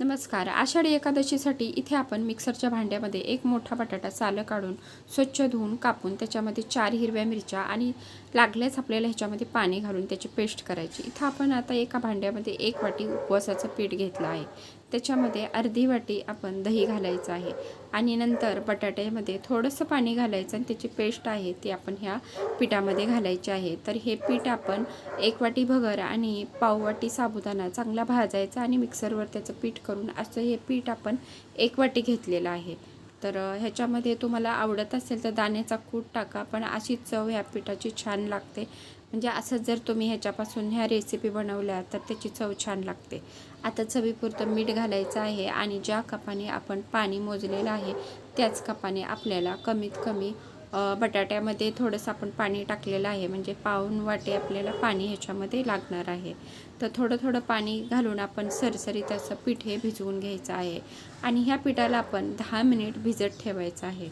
नमस्कार. आषाढी एकादशीसाठी इथे आपण मिक्सरच्या भांड्यामध्ये एक मोठा बटाटा सालं काढून स्वच्छ धुवून कापून त्याच्यामध्ये चार हिरव्या मिरच्या आणि लागल्याच आपल्याला ह्याच्यामध्ये पाणी घालून त्याची पेस्ट करायची. इथं आपण आता एका भांड्यामध्ये एक वाटी उपवासाचं पीठ घेतलं आहे. त्याच्यामध्ये अर्धी वाटी आपण दही घालायचं आहे. आणि नंतर बटाट्यामध्ये थोडंसं पाणी घालायचं आणि त्याची पेस्ट आहे ती आपण ह्या पिठामध्ये घालायची आहे. तर हे पीठ आपण एक वाटी भगर आणि पाव वाटी साबुदाणा चांगला भाजायचा आणि मिक्सरवर त्याचं पीठ करून असं हे पीठ आपण एक वाटी घेतलेलं आहे. तर ह्याच्यामध्ये तुम्हाला आवडत असेल तर दाण्याचा कूट टाका पण अशी चव ह्या पिठाची छान लागते. म्हणजे असं जर तुम्ही ह्याच्यापासून ह्या रेसिपी बनवल्या तर त्याची चव छान लागते. आता चवीपुरतं मीठ घालायचं आहे आणि ज्या कपाने आपण पाणी मोजलेलं आहे त्याच कपाने आपल्याला कमीत कमी बटाट्यामध्ये थोडंसं आपण पाणी टाकलेलं आहे. म्हणजे पाऊन वाटे आपल्याला पाणी ह्याच्यामध्ये लागणार आहे. तर थोडं थोडं पाणी घालून आपण सरसरीत असं पीठ हे भिजवून घ्यायचं आहे. आणि ह्या पिठाला आपण दहा मिनिट भिजत ठेवायचं आहे.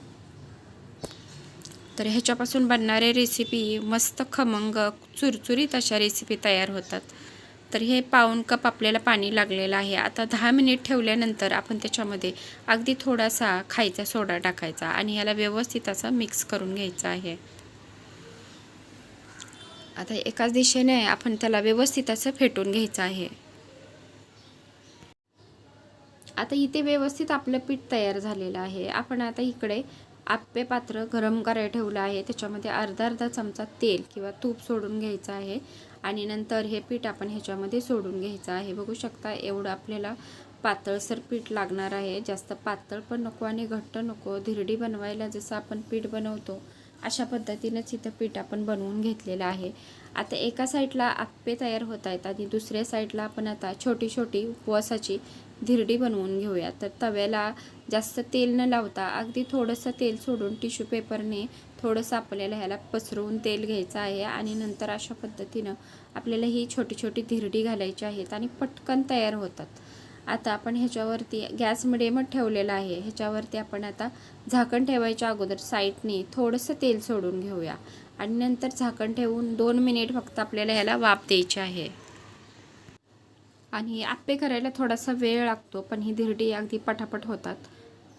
तर ह्याच्यापासून बनणारे रेसिपी मस्त खमंग चुरचुरीत अशा रेसिपी तयार होतात. तर हे पाऊन कप आपल्याला पाणी लागलेलं आहे. आता दहा मिनिट ठेवल्यानंतर आपण त्याच्यामध्ये अगदी थोडासा खायचा सोडा टाकायचा आणि ह्याला व्यवस्थित असं मिक्स करून घ्यायचं आहे. आता एकाच दिशेने आपण त्याला व्यवस्थित असं फेटून घ्यायचं आहे. आता इथे व्यवस्थित आपलं पीठ तयार झालेलं आहे. आपण आता इकडे आप्पे पात्र गरम करायला ठेवलं आहे. त्याच्यामध्ये अर्धा अर्धा चमचा तेल किंवा तूप सोडून घ्यायचं आहे. आणि नंतर हे पीठ आपण ह्याच्यामध्ये सोडून घ्यायचं आहे. बघू शकता एवढं आपल्याला पातळसर पीठ लागणार आहे. जास्त पातळ पण नको आणि घट्ट नको. धिरडी बनवायला जसं आपण पीठ बनवतो अशा पद्धतीनंच इथं पीठ आपण बनवून घेतलेलं आहे. आता एका साईडला आप्पे तयार होत आहेत आणि दुसऱ्या साईडला आपण आता छोटी छोटी उपवासाची धिरडी बनवून घेऊया. तर तव्याला जास्त तेल न लावता अगदी थोडंसं तेल सोडून टिश्यू पेपरने थोडंसं आपल्याला ह्याला पसरवून तेल घ्यायचं आहे आणि नंतर अशा पद्धतीनं आपल्याला ही छोटी छोटी धिरडी घालायची आहेत आणि पटकन तयार होतात. आता आपण ह्याच्यावरती गॅस मिडियमच ठेवलेला आहे. ह्याच्यावरती आपण आता झाकण ठेवायच्या अगोदर साईडने थोडंसं तेल सोडून घेऊया. आणि नंतर झाकण ठेवून दोन मिनिट फक्त आपल्याला ह्याला वाफ द्यायची आहे. आणि आप्पे करायला थोडासा वेळ लागतो पण ही धिरडी अगदी पटापट होतात.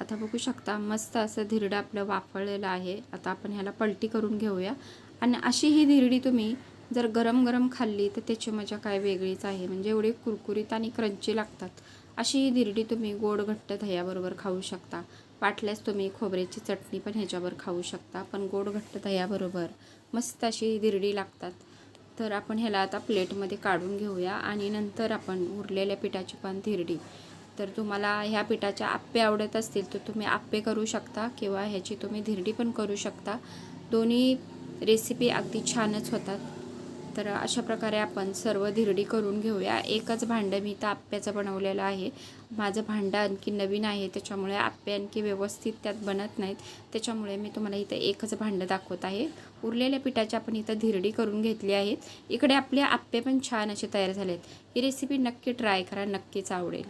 आता बघू शकता मस्त असं धिरडं आपलं वाफळलेलं आहे. आता आपण ह्याला पलटी करून घेऊया. आणि अशी ही धिरडी तुम्ही जर गरम गरम खाल्ली तर त्याची मजा काय वेगळीच आहे. म्हणजे एवढी कुरकुरीत आणि क्रंची लागतात. अशी ही धिरडी तुम्ही गोड घट्ट दह्याबरोबर खाऊ शकता. वाटल्यास तुम्ही खोबऱ्याची चटणी पण ह्याच्यावर खाऊ शकता पण गोड घट्ट दह्याबरोबर मस्त अशी धिरडी लागतात. तर आपण ह्याला आता प्लेटमध्ये काढून घेऊया आणि नंतर आपण उरलेल्या पिठाची पण धिरडी. तर तुम्हाला ह्या पिठाच्या आप्पे आवडत असतील तर तुम्ही आप्पे करू शकता किंवा ह्याची तुम्ही धिरडी पण करू शकता. दोन्ही रेसिपी अगदी छानच होतात. तर अशा प्रकारे आपण सर्व धिरडी करून घेऊया. एकच भांडं मी तर आप्प्याचं बनवलेलं आहे. माझं भांडं आणखी नवीन आहे त्याच्यामुळे आप्पे आणखी व्यवस्थित त्यात बनत नाहीत. त्याच्यामुळे मी तुम्हाला इथं एकच भांडं दाखवत आहे. उरलेल्या पिठाची आपण इथं धिरडी करून घेतली आहेत इकडे आपले आप्पे पण छान असे तयार झाले आहेत ही रेसिपी नक्की ट्राय करा नक्कीच आवडेल.